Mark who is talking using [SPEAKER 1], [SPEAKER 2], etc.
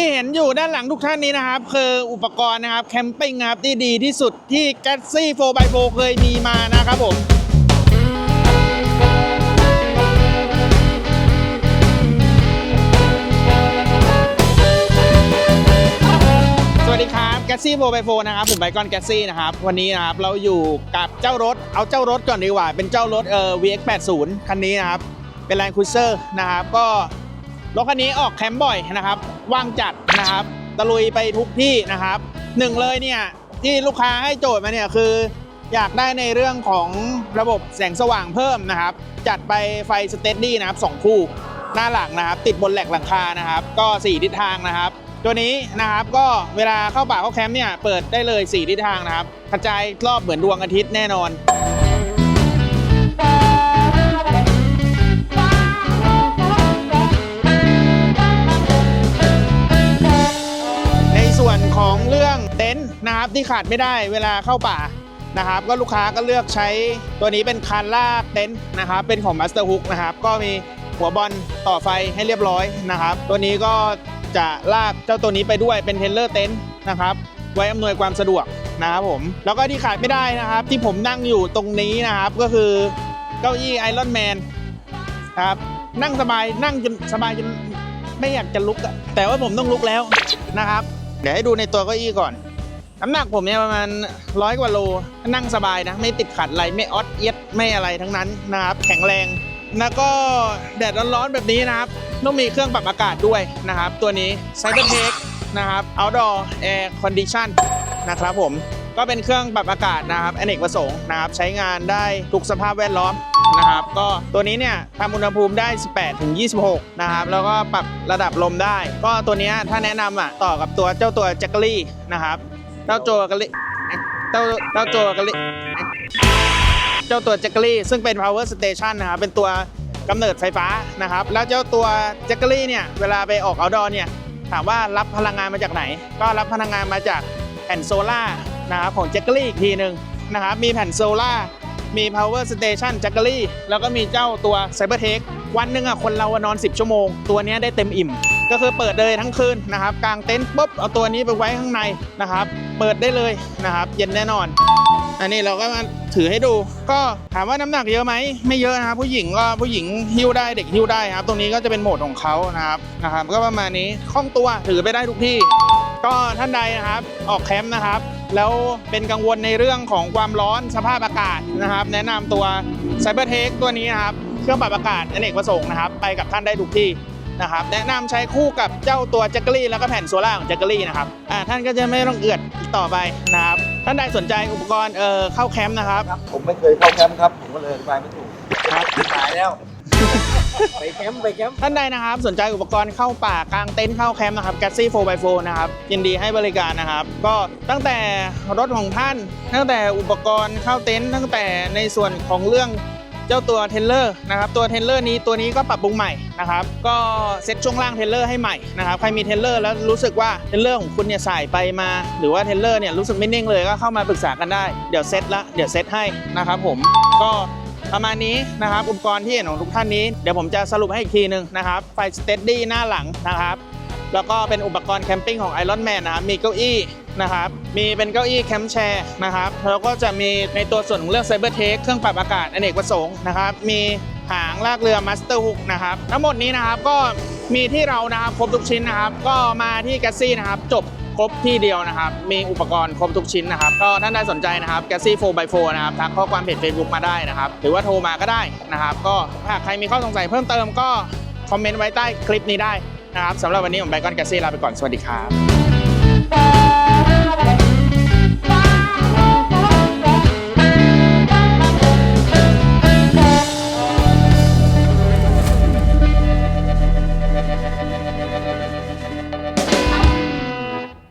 [SPEAKER 1] ที่เห็นอยู่ด้านหลังทุกท่านนี้นะครับคืออุปกรณ์นะครับแคมปิ้งครับที่ดีที่สุดที่ g a t s y 4x4 เคยมีมานะครับผมสวัสดีครับ g a t s y 4x4 นะครับผมไบกอนแกซี่นะครับวันนี้นะครับเราอยู่กับเจ้ารถเอาเจ้ารถก่อนดีกว่า เป็นเจ้ารถเอ่อ VX80 คันนี้นะครับเป็นแรงคูเซอร์นะครับก็ รถคันนี้ออกแคมป์บ่อยนะครับ ว่างจัดนะครับ ตะลุยไปทุกที่นะครับหนึ่งเลยเนี่ยที่ลูกค้าให้โจทย์มาเนี่ยคือ อยากได้ในเรื่องของระบบแสงสว่างเพิ่มนะครับ จัดไปไฟสเตดดี้นะครับสองคู่หน้าหลังนะครับ ติดบนแหลกหลังคานะครับ ก็ 4 ทิศทางนะครับ ตัวนี้นะครับก็เวลาเข้าป่าเข้าแคมป์เนี่ยเปิดได้เลย 4 ทิศทางนะครับกระจายรอบเหมือนดวงอาทิตย์แน่นอนใน นะครับที่ขาดไม่ได้เวลาเข้าป่านะครับก็ลูกค้าก็เลือกใช้ตัวนี้เป็นคานลากเต็นท์นะครับเป็นของ Master Hook นะครับก็มีหัวบอลต่อไฟให้เรียบร้อยนะครับ ตัวนี้ก็จะลากเจ้าตัวนี้ไปด้วยเป็นเทนเลอร์เต็นท์นะครับไว้อำนวยความสะดวกนะครับผมแล้วก็ที่ขาดไม่ได้นะครับ ที่ผมนั่งอยู่ตรงนี้นะครับก็คือเก้าอี้ไอรอนแมนครับนั่งสบายนั่งจนสบายจนไม่อยากจะลุกแต่ว่าผมต้องลุกแล้วนะครับ เดี๋ยวให้ดูในตัวเก้าอี้ก่อน น้ำหนักผมเนี่ยประมาณร้อยกว่าโล นั่งสบายนะ ไม่ติดขัดอะไร ไม่ออดเอียดไม่อะไรทั้งนั้นนะครับ แข็งแรง แล้วก็แดดร้อนๆแบบนี้นะครับ ต้องมีเครื่องปรับอากาศด้วยนะครับ ตัวนี้ Cybertech นะครับ Outdoor Air Condition นะครับผม ก็เป็นเครื่องปรับอากาศนะครับอเนกประสงค์นะครับ ใช้งานได้ทุกสภาพแวดล้อมนะครับ ก็ตัวนี้เนี่ยทำอุณหภูมิได้ 18 ถึง 26 นะครับ แล้วก็ปรับระดับลมได้ ก็ตัวนี้ถ้าแนะนำอะต่อกับตัวเจ้าตัวแจ็คเกอรี่นะครับ เจ้าตัวกะลิเจ้าเจ้าตัวกะลิเจ้าตัวแจ็คเกอรี่ ซึ่งเป็น power station นะครับเป็นตัวกำเนิดไฟฟ้านะครับ แล้วเจ้าตัวแจ็คเกอรี่เนี่ยเวลาไปออก outdoor เนี่ยถามว่ารับพลังงานมาจากไหน ก็รับพลังงานมาจากแผ่นโซล่าร์นะครับของแจ็คเกอรี่อีกทีหนึ่งนะครับมีแผ่นโซล่าร์มี power station แจ็คเกอรี่แล้วก็มีเจ้าตัว cybertech วันหนึ่งอะคนเรานอน 10 ชั่วโมง ตัวนี้ได้เต็มอิ่ม ก็คือเปิดเลยทั้งคืนนะครับกางเต็นท์ปุ๊บเอาตัวนี้ไปไว้ข้างในนะครับ เปิดได้เลยนะครับ เย็นแน่นอน อันนี้เราก็มาถือให้ดู ก็ถามว่าน้ำหนักเยอะไหมไม่เยอะนะครับผู้หญิงก็ผู้หญิงหิ้วได้เด็กหิ้วได้ครับ ตรงนี้ก็จะเป็นโหมดของเขานะครับนะครับ ก็ประมาณนี้คล่องตัวถือไปได้ทุกที่ ก็ท่านใดนะครับออกแคมป์นะครับแล้วเป็นกังวลในเรื่องของความร้อนสภาพอากาศนะครับ แนะนำตัว CyberTech ตัวนี้นะครับ เครื่องปรับอากาศอเนกประสงค์นะครับ ไปกับท่านได้ทุกที่ นะครับแนะนำใช้คู่กับเจ้าตัวแจ็คเกอรี่แล้วก็แผ่นโซล่าของแจ็คเกอรี่นะครับอ่าท่านก็จะไม่ต้องเอือดอีกต่อไปนะครับท่านใดสนใจอุปกรณ์เอ่อเข้าแคมป์นะครับ
[SPEAKER 2] ครับผมไม่เคยเข้าแคมป์ครับ ผมก็เลยอธิบายไม่ถูก
[SPEAKER 1] ครับ
[SPEAKER 2] หายแล้วไปแคมป์ไปแคมป์
[SPEAKER 1] ท่านใดนะครับ สนใจอุปกรณ์เข้าป่ากางเต็นท์เข้าแคมป์นะครับ g a t s y 4x4 นะครับยินดีให้บริการนะครับ ก็ตั้งแต่รถของท่าน ตั้งแต่อุปกรณ์เข้าเต็นท์ตั้งแต่ในส่วนของเรื่อง เจ้าตัวเทรลเลอร์นะครับตัวเทรลเลอร์นี้ตัวนี้ก็ปรับปรุงใหม่นะครับก็เซ็ตช่วงล่างเทรลเลอร์ให้ใหม่นะครับใครมีเทรลเลอร์แล้วรู้สึกว่าเทรลเลอร์ของคุณเนี่ยสายไปมา หรือว่าเทรลเลอร์เนี่ยรู้สึกไม่นิ่งเลยก็เข้ามาปรึกษากันได้เดี๋ยวเซ็ตละเดี๋ยวเซ็ตให้นะครับผมก็ประมาณนี้นะครับอุปกรณ์ที่เห็นของทุกท่านนี้เดี๋ยวผมจะสรุปให้อีกทีหนึ่งนะครับไฟสเตดดี้หน้าหลังนะครับ แล้วก็เป็นอุปกรณ์แคมปิ้งของ Iron Man นะครับ มีเก้าอี้นะครับ มีเป็นเก้าอี้แคมป์แชร์นะครับ แล้วก็จะมีในตัวส่วนของเรื่อง Cyber t e c h เครื่องปรับอากาศอเนกประสงค์นะครับ มีหางลากเรือ Master Hook นะครับ ทั้งหมดนี้นะครับก็มีที่เรานะครับครบทุกชิ้นนะครับ ก็มาที่แกซี่นะครับจบครบที่เดียวนะครับ มีอุปกรณ์ครบทุกชิ้นนะครับ ก็ท่านใดสนใจนะครับ g a ซี่ 4x4 นะครับทักข้อความเพจ Facebook มาได้นะครับ หรือว่าโทรมาก็ได้นะครับ ก็ถ้าใครมีข้อสงสัยเพิ่มเติมก็คอมเมนต์ไว้ใต้คลิปนี้ได้ ครับสำหรับวันนี้ผมไบคอนแกซี่ลาไปก่อนสวัสดีครับ